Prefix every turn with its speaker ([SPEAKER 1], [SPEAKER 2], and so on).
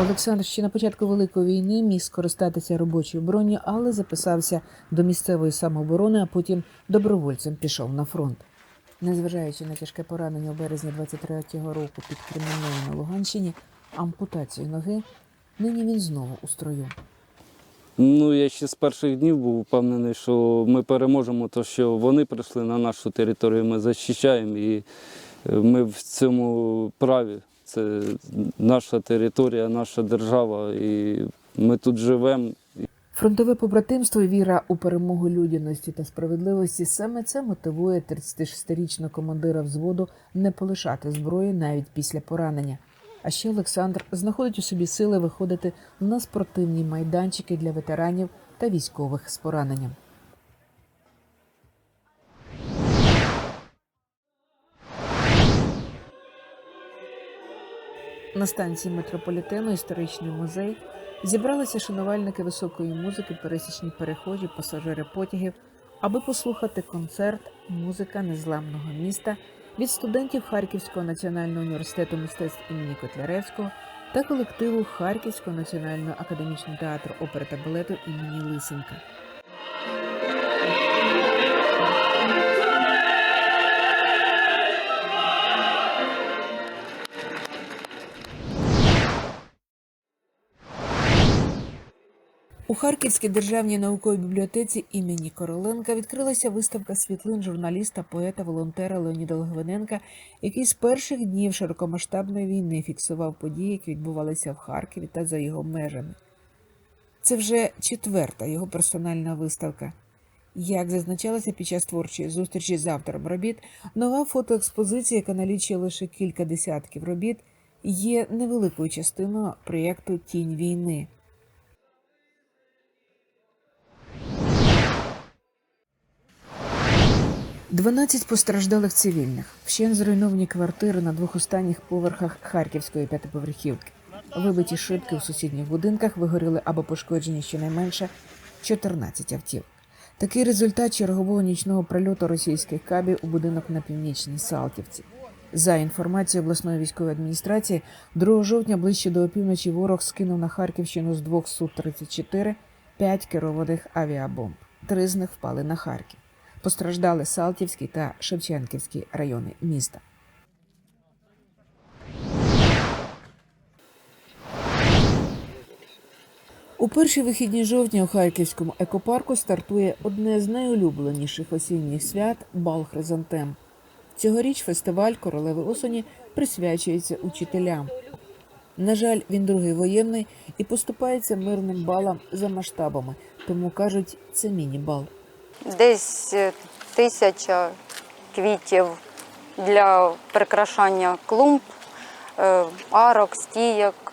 [SPEAKER 1] Олександр ще на початку Великої війни міг скористатися робочою броню, але записався до місцевої самооборони, а потім добровольцем пішов на фронт. Незважаючи на тяжке поранення у березні 23-го року під Кремінною на Луганщині, ампутацію ноги, нині він знову у строю.
[SPEAKER 2] Ну, я ще з перших днів був впевнений, що ми переможемо, то що вони прийшли на нашу територію, ми захищаємо і е, ми в цьому праві. Це наша територія, наша держава, і ми тут живемо.
[SPEAKER 1] Фронтове побратимство віра у перемогу людяності та справедливості саме це мотивує 36-річного командира взводу не полишати зброї навіть після поранення. А ще Олександр знаходить у собі сили виходити на спортивні майданчики для ветеранів та військових з пораненням. На станції метрополітену історичний музей зібралися шанувальники високої музики, пересічні перехожі, пасажири потягів, аби послухати концерт Музика незламного міста від студентів Харківського національного університету мистецтв імені Котляревського та колективу Харківського національного академічного театру опери та балету імені Лисенка. У Харківській державній науковій бібліотеці імені Короленка відкрилася виставка світлин журналіста, поета, волонтера Леоніда Логвиненка, який з перших днів широкомасштабної війни фіксував події, які відбувалися в Харкові та за його межами. Це вже четверта його персональна виставка. Як зазначалося під час творчої зустрічі з автором робіт, нова фотоекспозиція, яка налічує лише кілька десятків робіт, є невеликою частиною проєкту Тінь війни. Дванадцять постраждалих цивільних, вщен зруйновані квартири на двох останніх поверхах Харківської п'ятиповерхівки. Вибиті шибки у сусідніх будинках вигоріли або пошкоджені щонайменше 14 автівок. Такий результат чергового нічного прильоту російських кабів у будинок на північній Салтівці. За інформацією обласної військової адміністрації, 2 жовтня ближче до опівночі ворог скинув на Харківщину з двох Су-34 п'ять керованих авіабомб. Три з них впали на Харків. Постраждали Салтівський та Шевченківський райони міста. У перші вихідні жовтня у Харківському екопарку стартує одне з найулюбленіших осінніх свят бал Хризантем. Цьогоріч фестиваль королеви осені присвячується учителям. На жаль, він другий воєнний і поступається мирним балам за масштабами, тому кажуть, це міні-бал.
[SPEAKER 3] Десь е, тисяча квітів для прикрашання клумб, е, арок, стійок,